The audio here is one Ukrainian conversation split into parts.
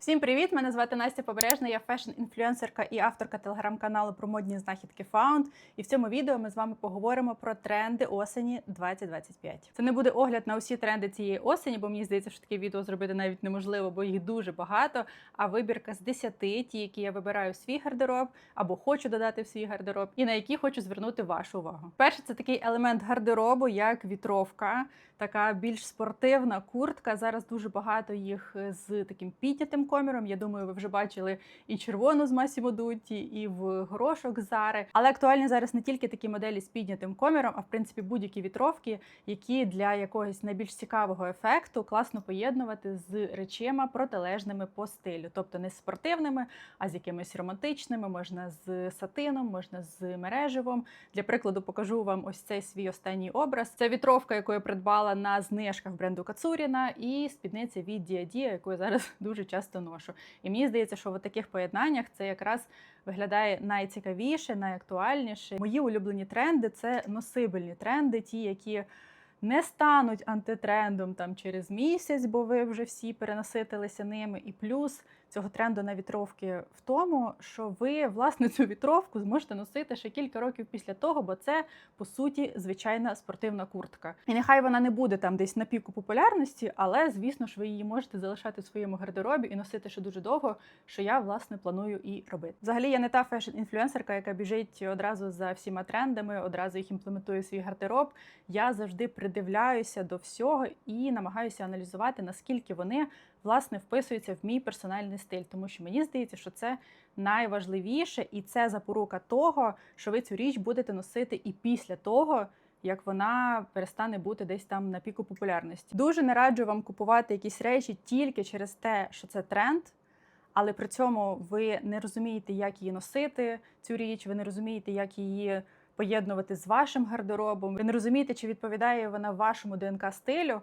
Всім привіт! Мене звати Настя Побережна, я фешн-інфлюенсерка і авторка телеграм-каналу про модні знахідки Found. І в цьому відео ми з вами поговоримо про тренди осені 2025. Це не буде огляд на усі тренди цієї осені, бо мені здається, що таке відео зробити навіть неможливо, бо їх дуже багато. А вибірка з 10, ті, які я вибираю в свій гардероб або хочу додати в свій гардероб, і на які хочу звернути вашу увагу. Перше, це такий елемент гардеробу, як вітровка, така більш спортивна куртка. Зараз дуже багато їх з таким піднятим коміром. Я думаю, ви вже бачили і червону з Massimo Dutti, і в горошок Зари. Але актуальні зараз не тільки такі моделі з піднятим коміром, а в принципі будь-які вітровки, які для якогось найбільш цікавого ефекту класно поєднувати з речима протилежними по стилю, тобто не спортивними, а з якимись романтичними, можна з сатином, можна з мереживом. Для прикладу покажу вам ось цей свій останній образ. Це вітровка, яку я придбала на знижках бренду Кацуріна, і спідниця від Діадія, яку я зараз дуже часто ношу. І мені здається, що в таких поєднаннях це якраз виглядає найцікавіше, найактуальніше. Мої улюблені тренди це носибельні тренди, ті, які не стануть антитрендом там через місяць, бо ви вже всі перенаситилися ними. І плюс цього тренду на вітровки в тому, що ви власне цю вітровку зможете носити ще кілька років після того, бо це по суті звичайна спортивна куртка. І нехай вона не буде там десь на піку популярності, але звісно ж ви її можете залишати в своєму гардеробі і носити ще дуже довго, що я власне планую і робити. Взагалі я не та фешн-інфлюенсерка, яка біжить одразу за всіма трендами, одразу їх імплементує в свій гардероб. Я завжди придивляюся до всього і намагаюся аналізувати, наскільки вони власне вписуються в мій персональний стиль, тому що мені здається, що це найважливіше, і це запорука того, що ви цю річ будете носити і після того. Як вона перестане бути десь там на піку популярності. Дуже не раджу вам купувати якісь речі тільки через те, що це тренд, але при цьому ви не розумієте, як її носити, цю річ, ви не розумієте, як її поєднувати з вашим гардеробом. Ви не розумієте, чи відповідає вона вашому ДНК стилю.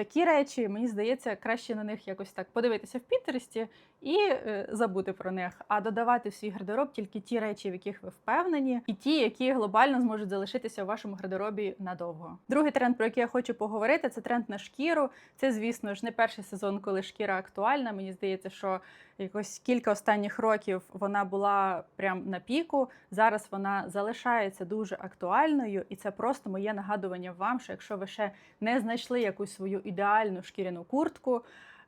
Такі речі, мені здається, краще на них якось так подивитися в Пінтересті і е, забути про них, а додавати в свій гардероб тільки ті речі, в яких ви впевнені, і ті, які глобально зможуть залишитися в вашому гардеробі надовго. Другий тренд, про який я хочу поговорити, це тренд на шкіру. Це, звісно ж, не перший сезон, коли шкіра актуальна. Мені здається, що якось кілька останніх років вона була прям на піку. Зараз вона залишається дуже актуальною, і це просто моє нагадування вам, що якщо ви ще не знайшли якусь свою ідеальну шкіряну куртку.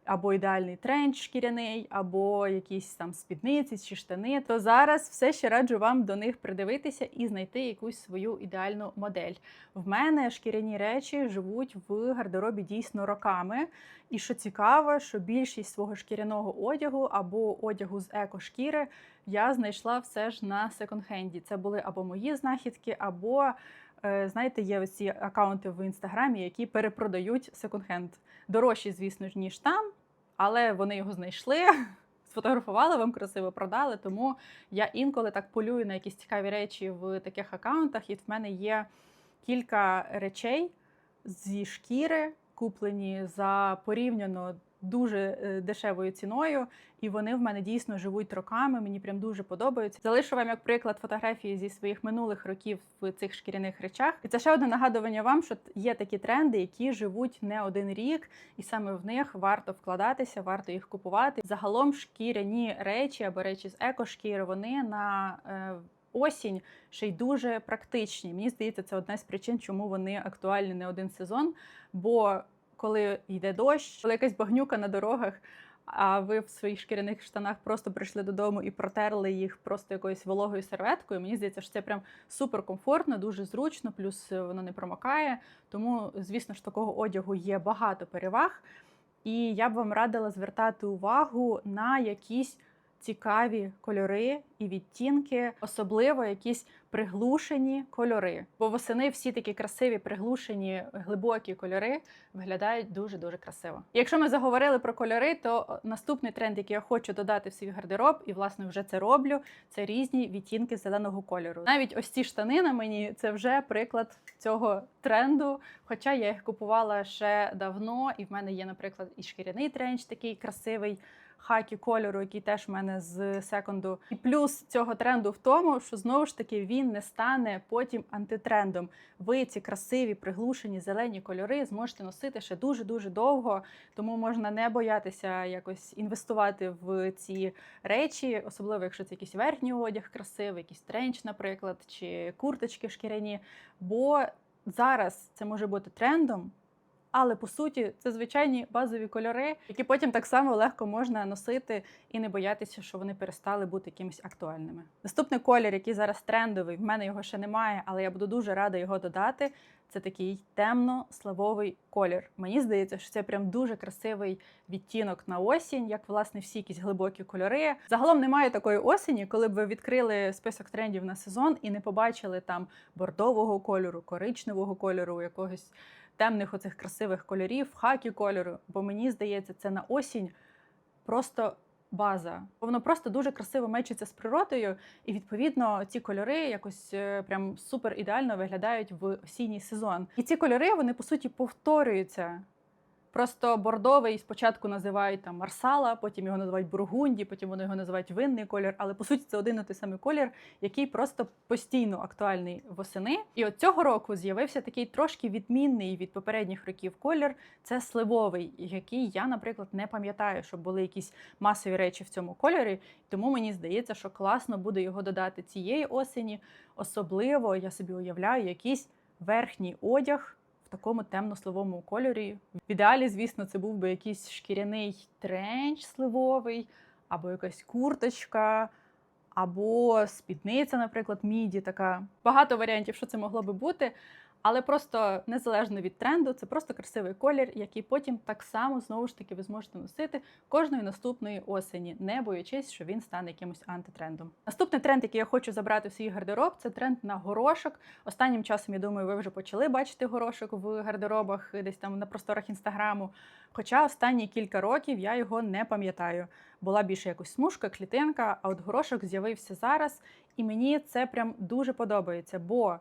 Або ідеальний тренч шкіряний, або якісь там спідниці чи штани, то зараз все ще раджу вам до них придивитися і знайти якусь свою ідеальну модель. В мене шкіряні речі живуть в гардеробі дійсно роками. І що цікаво, що більшість свого шкіряного одягу або одягу з екошкіри я знайшла все ж на секонд-хенді. Це були або мої знахідки, або знаєте, є ось ці акаунти в інстаграмі, які перепродають секонд-хенд. Дорожчі, звісно ж, ніж там, але вони його знайшли. Сфотографували вам красиво продали, тому я інколи так полюю на якісь цікаві речі в таких акаунтах, і в мене є кілька речей зі шкіри, куплені за порівняно дуже е, дешевою ціною, і вони в мене дійсно живуть роками. Мені прям дуже подобаються. Залишу вам як приклад фотографії зі своїх минулих років в цих шкіряних речах. І це ще одне нагадування вам, що є такі тренди, які живуть не один рік, і саме в них варто вкладатися, варто їх купувати. Загалом шкіряні речі або речі з екошкіри, вони на е, Осінь ще й дуже практичні. Мені здається, це одна з причин, чому вони актуальні не один сезон. Бо коли йде дощ, коли якась багнюка на дорогах, а ви в своїх шкіряних штанах просто прийшли додому і протерли їх просто якоюсь вологою серветкою. Мені здається, що це прям суперкомфортно, дуже зручно, плюс воно не промокає. Тому, звісно ж, такого одягу є багато переваг. І я б вам радила звертати увагу на якісь цікаві кольори і відтінки, особливо якісь приглушені кольори. Бо восени всі такі красиві, приглушені, глибокі кольори виглядають дуже дуже красиво. Якщо ми заговорили про кольори, то наступний тренд, який я хочу додати в свій гардероб, і власне вже це роблю, це різні відтінки зеленого кольору. Навіть ось ці штани на мені це вже приклад цього тренду. Хоча я їх купувала ще давно, і в мене є, наприклад, і шкіряний тренч такий красивий хакі кольору, який теж в мене з секонду. І плюс цього тренду в тому, що знову ж таки він не стане потім антитрендом. Ви ці красиві, приглушені зелені кольори зможете носити ще дуже дуже довго, тому можна не боятися якось інвестувати в ці речі, особливо якщо це якийсь верхній одяг красивий, якийсь тренч, наприклад, чи курточки шкіряні. Бо зараз це може бути трендом. Але по суті, це звичайні базові кольори, які потім так само легко можна носити і не боятися, що вони перестали бути якимись актуальними. Наступний колір, який зараз трендовий, в мене його ще немає, але я буду дуже рада його додати. Це такий темно-славовий колір. Мені здається, що це прям дуже красивий відтінок на осінь, як власне всі якісь глибокі кольори. Загалом немає такої осені, коли б ви відкрили список трендів на сезон і не побачили там бордового кольору, коричневого кольору, якогось темних оцих красивих кольорів, хакі кольору. Бо мені здається, це на осінь просто база. Воно просто дуже красиво мечиться з природою, і відповідно ці кольори якось е, прям супер ідеально виглядають в осінній сезон. І ці кольори вони по суті повторюються. Просто бордовий спочатку називають там Марсала, потім його називають Бургунді, потім вони його називають винний колір. Але по суті це один і той самий колір, який просто постійно актуальний восени. І от цього року з'явився такий трошки відмінний від попередніх років колір. Це сливовий, який я, наприклад, не пам'ятаю, щоб були якісь масові речі в цьому кольорі. Тому мені здається, що класно буде його додати цієї осені. Особливо я собі уявляю якийсь верхній одяг такому темно-сливовому кольорі. В ідеалі, звісно, це був би якийсь шкіряний тренч сливовий, або якась курточка, або спідниця, наприклад, міді. Така багато варіантів, що це могло би бути. Але просто незалежно від тренду, це просто красивий колір, який потім так само знову ж таки ви зможете носити кожної наступної осені, не боячись, що він стане якимось антитрендом. Наступний тренд, який я хочу забрати в свій гардероб, це тренд на горошок. Останнім часом, я думаю, ви вже почали бачити горошок в гардеробах, десь там на просторах інстаграму. Хоча останні кілька років я його не пам'ятаю. Була більше якось смужка, клітинка, а от горошок з'явився зараз, і мені це прям дуже подобається, бо.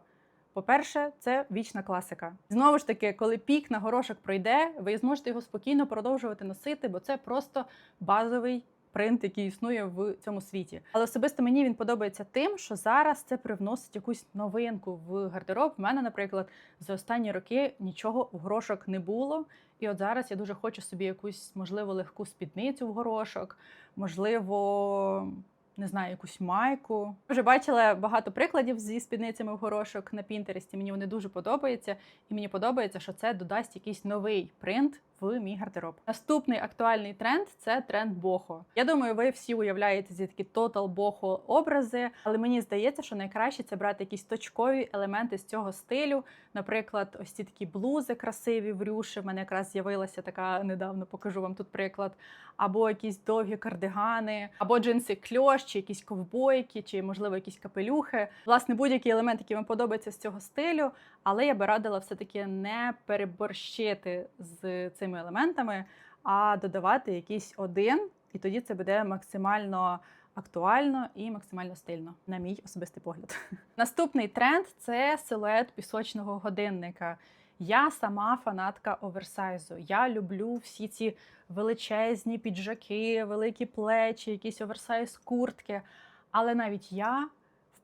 По-перше, це вічна класика. Знову ж таки, коли пік на горошок пройде, ви зможете його спокійно продовжувати носити, бо це просто базовий принт, який існує в цьому світі. Але особисто мені він подобається тим, що зараз це привносить якусь новинку в гардероб. У мене, наприклад, за останні роки нічого в горошок не було. І от зараз я дуже хочу собі якусь, можливо, легку спідницю в горошок, можливо не знаю, якусь майку. Вже бачила багато прикладів зі спідницями в горошок на Пінтересті. Мені вони дуже подобаються, і мені подобається, що це додасть якийсь новий принт в мій гардероб. Наступний актуальний тренд це тренд бохо. Я думаю, ви всі уявляєте такі тотал бохо образи, але мені здається, що найкраще це брати якісь точкові елементи з цього стилю. Наприклад, ось ці такі блузи красиві в рюші. В мене якраз з'явилася така недавно, покажу вам тут приклад. Або якісь довгі кардигани, або джинси кльош, чи якісь ковбойки, чи, можливо, якісь капелюхи. Власне, будь-який елемент, який вам подобається з цього стилю, але я би радила все-таки не переборщити з цими елементами, а додавати якийсь один, і тоді це буде максимально. Актуально і максимально стильно, на мій особистий погляд. Наступний тренд це силует пісочного годинника. Я сама фанатка оверсайзу. Я люблю всі ці величезні піджаки, великі плечі, якісь оверсайз куртки. Але навіть я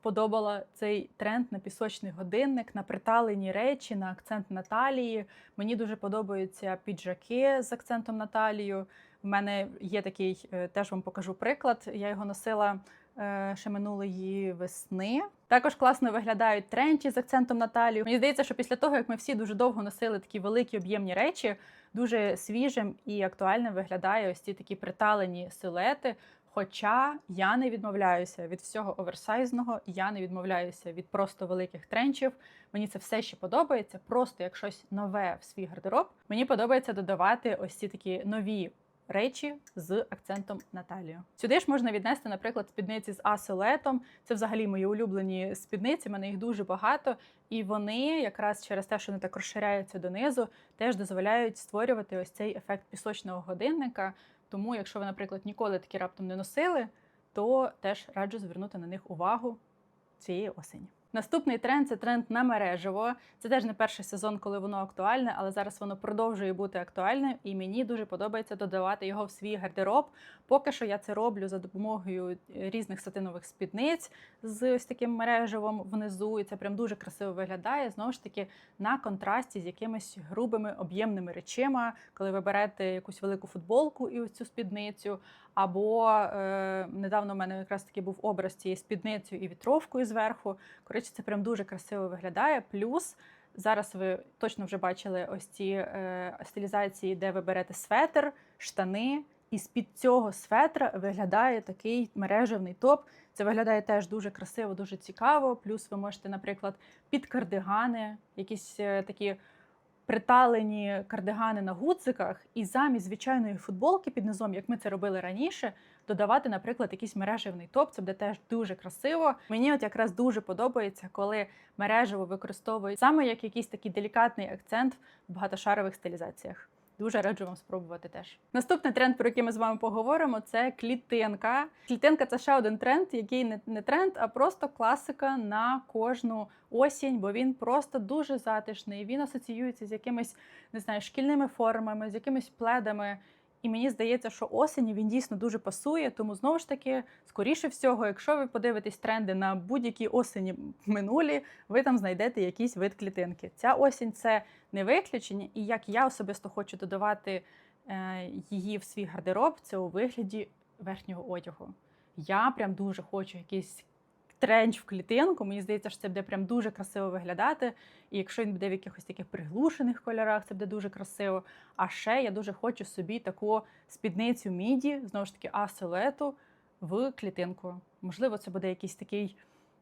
вподобала цей тренд на пісочний годинник, на приталені речі, на акцент на талії. Мені дуже подобаються піджаки з акцентом на талію. В мене є такий, е, теж вам покажу приклад. Я його носила е, ще минулої весни. Також класно виглядають тренчі з акцентом на талію. Мені здається, що після того, як ми всі дуже довго носили такі великі об'ємні речі, дуже свіжим і актуальним виглядає ось ці такі приталені силуети. Хоча я не відмовляюся від всього оверсайзного, я не відмовляюся від просто великих тренчів. Мені це все ще подобається. Просто як щось нове в свій гардероб. Мені подобається додавати ось ці такі нові речі з акцентом на талію. Сюди ж можна віднести, наприклад, спідниці з асилетом. Це взагалі мої улюблені спідниці. мене їх дуже багато, і вони якраз через те, що вони так розширяються донизу, теж дозволяють створювати ось цей ефект пісочного годинника. Тому, якщо ви, наприклад, ніколи такі раптом не носили, то теж раджу звернути на них увагу цієї осені. Наступний тренд це тренд на мережево. Це теж не перший сезон, коли воно актуальне, але зараз воно продовжує бути актуальним, і мені дуже подобається додавати його в свій гардероб. Поки що я це роблю за допомогою різних сатинових спідниць з ось таким мережевом внизу. І це прям дуже красиво виглядає. Знову ж таки, на контрасті з якимись грубими об'ємними речима, коли ви берете якусь велику футболку і ось цю спідницю. Або е, недавно в мене якраз таки був образ цією спідницею і вітровкою зверху. Коротше, це прям дуже красиво виглядає. Плюс зараз ви точно вже бачили ось ці е, стилізації, де ви берете светр, штани, і з-під цього светра виглядає такий мережевний топ. Це виглядає теж дуже красиво, дуже цікаво. Плюс ви можете, наприклад, під кардигани, якісь е, такі приталені кардигани на гудзиках, і замість звичайної футболки під низом, як ми це робили раніше, додавати, наприклад, якийсь мережевний топ. Це буде теж дуже красиво. Мені от якраз дуже подобається, коли мережево використовують саме як якийсь такий делікатний акцент в багатошарових стилізаціях. Дуже раджу вам спробувати теж. Наступний тренд, про який ми з вами поговоримо, це клітинка. Клітинка це ще один тренд, який не, тренд, а просто класика на кожну осінь, бо він просто дуже затишний. Він асоціюється з якимись не знаю, шкільними формами, з якимись пледами. І мені здається, що осені він дійсно дуже пасує. Тому знову ж таки, скоріше всього, якщо ви подивитесь тренди на будь-які осені минулі, ви там знайдете якийсь вид клітинки. Ця осінь це не виключення, і як я особисто хочу додавати е, її в свій гардероб, це у вигляді верхнього одягу. Я прям дуже хочу якийсь тренч в клітинку. Мені здається, що це буде прям дуже красиво виглядати. І якщо він буде в якихось таких приглушених кольорах, це буде дуже красиво. А ще я дуже хочу собі таку спідницю міді, знову ж таки, а-силуету в клітинку. Можливо, це буде якийсь такий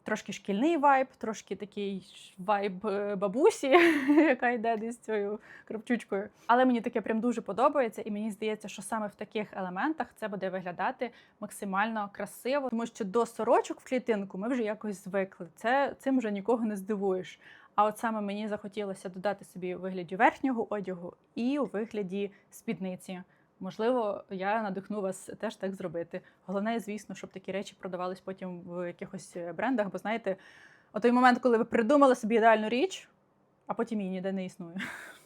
трошки шкільний вайб, трошки такий вайб е, бабусі, яка йде десь цією кропчучкою. Але мені таке прям дуже подобається, і мені здається, що саме в таких елементах це буде виглядати максимально красиво, тому що до сорочок в клітинку ми вже якось звикли. Це цим вже нікого не здивуєш. А от саме мені захотілося додати собі у вигляді верхнього одягу і у вигляді спідниці. Можливо, я надихну вас теж так зробити. Головне, звісно, щоб такі речі продавались потім в якихось брендах, бо знаєте, о той момент, коли ви придумали собі ідеальну річ, а потім її ніде не існує.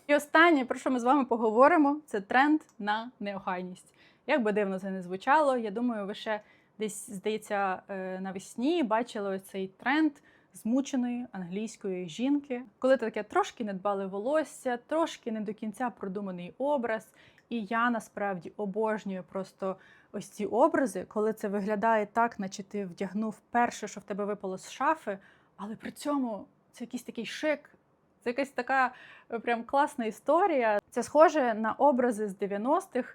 І останнє, про що ми з вами поговоримо, це тренд на неохайність. Як би дивно це не звучало, я думаю, ви ще десь, здається, е, навесні бачили цей тренд змученої англійської жінки, коли таке трошки недбале волосся, трошки не до кінця продуманий образ. І я насправді обожнюю просто ось ці образи, коли це виглядає так, наче ти вдягнув перше, що в тебе випало з шафи, але при цьому це якийсь такий шик. Це якась така е, прям класна історія. Це схоже на образи з 90-х,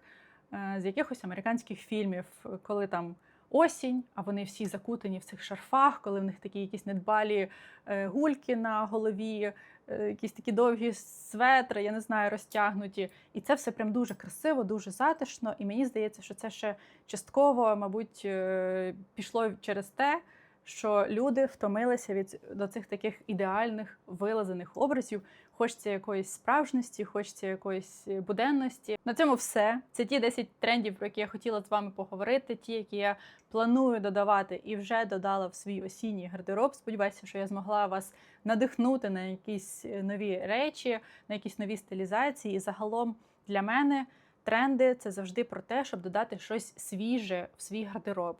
е, з якихось американських фільмів, коли там осінь, а вони всі закутані в цих шарфах, коли в них такі якісь недбалі е, гульки на голові, е, якісь такі довгі светри, я не знаю, розтягнуті. І це все прям дуже красиво, дуже затишно. І мені здається, що це ще частково, мабуть, е, пішло через те. Що люди втомилися від до цих таких ідеальних вилазених образів, хочеться якоїсь справжності, хочеться якоїсь буденності. На цьому все. Це ті 10 трендів, про які я хотіла з вами поговорити. Ті, які я планую додавати і вже додала в свій осінній гардероб. Сподіваюся, що я змогла вас надихнути на якісь нові речі, на якісь нові стилізації. І загалом для мене тренди це завжди про те, щоб додати щось свіже в свій гардероб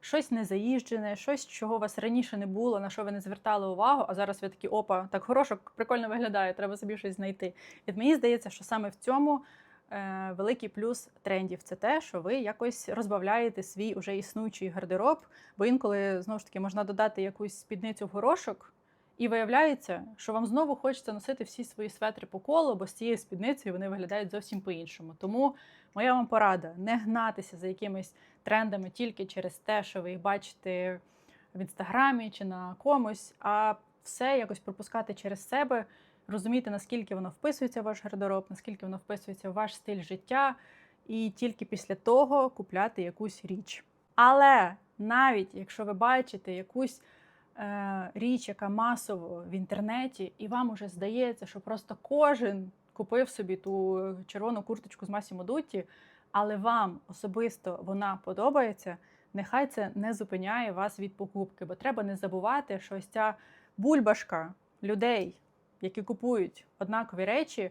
щось незаїжджене, щось, чого у вас раніше не було, на що ви не звертали увагу, а зараз ви такі опа, так хорошо, прикольно виглядає, треба собі щось знайти. І мені здається, що саме в цьому е, великий плюс трендів це те, що ви якось розбавляєте свій уже існуючий гардероб, бо інколи знову ж таки можна додати якусь спідницю в горошок. І виявляється, що вам знову хочеться носити всі свої светри по колу, бо з цією спідницею вони виглядають зовсім по-іншому. Тому моя вам порада не гнатися за якимись трендами тільки через те, що ви їх бачите в інстаграмі чи на комусь, а все якось пропускати через себе, розуміти, наскільки воно вписується в ваш гардероб, наскільки воно вписується в ваш стиль життя, і тільки після того купляти якусь річ. Але навіть якщо ви бачите якусь річ, яка масово в інтернеті, і вам уже здається, що просто кожен купив собі ту червону курточку з Масімо Дутті, але вам особисто вона подобається, нехай це не зупиняє вас від покупки, бо треба не забувати, що ось ця бульбашка людей, які купують однакові речі,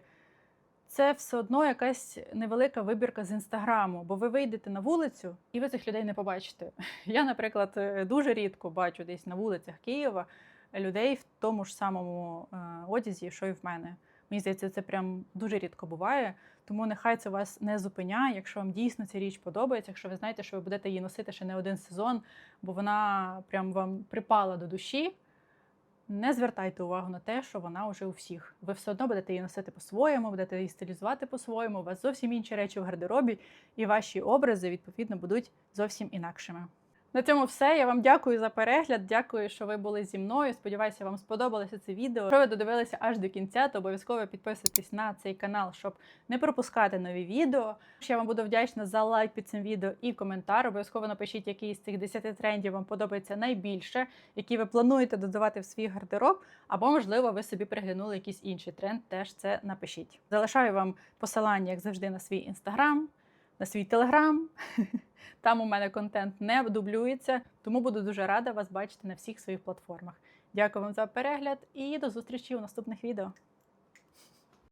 це все одно якась невелика вибірка з інстаграму, бо ви вийдете на вулицю і ви цих людей не побачите. Я, наприклад, е, дуже рідко бачу десь на вулицях Києва людей в тому ж самому е, одязі, що і в мене. Мені здається, це прям дуже рідко буває. Тому нехай це вас не зупиняє, якщо вам дійсно ця річ подобається, якщо ви знаєте, що ви будете її носити ще не один сезон, бо вона прям вам припала до душі. Не звертайте увагу на те, що вона вже у всіх. Ви все одно будете її носити по-своєму, будете її стилізувати по-своєму. У вас зовсім інші речі в гардеробі, і ваші образи відповідно будуть зовсім інакшими. На цьому все. Я вам дякую за перегляд. Дякую, що ви були зі мною. Сподіваюся, вам сподобалося це відео. Якщо ви додивилися аж до кінця, то обов'язково підписуйтесь на цей канал, щоб не пропускати нові відео. Я вам буду вдячна за лайк під цим відео і коментар. Обов'язково напишіть, який з цих 10 трендів вам подобається найбільше, які ви плануєте додавати в свій гардероб, або, можливо, ви собі приглянули якийсь інший тренд. Теж це напишіть. Залишаю вам посилання, як завжди, на свій інстаграм, на свій телеграм. Там у мене контент не дублюється, тому буду дуже рада вас бачити на всіх своїх платформах. Дякую вам за перегляд і до зустрічі у наступних відео.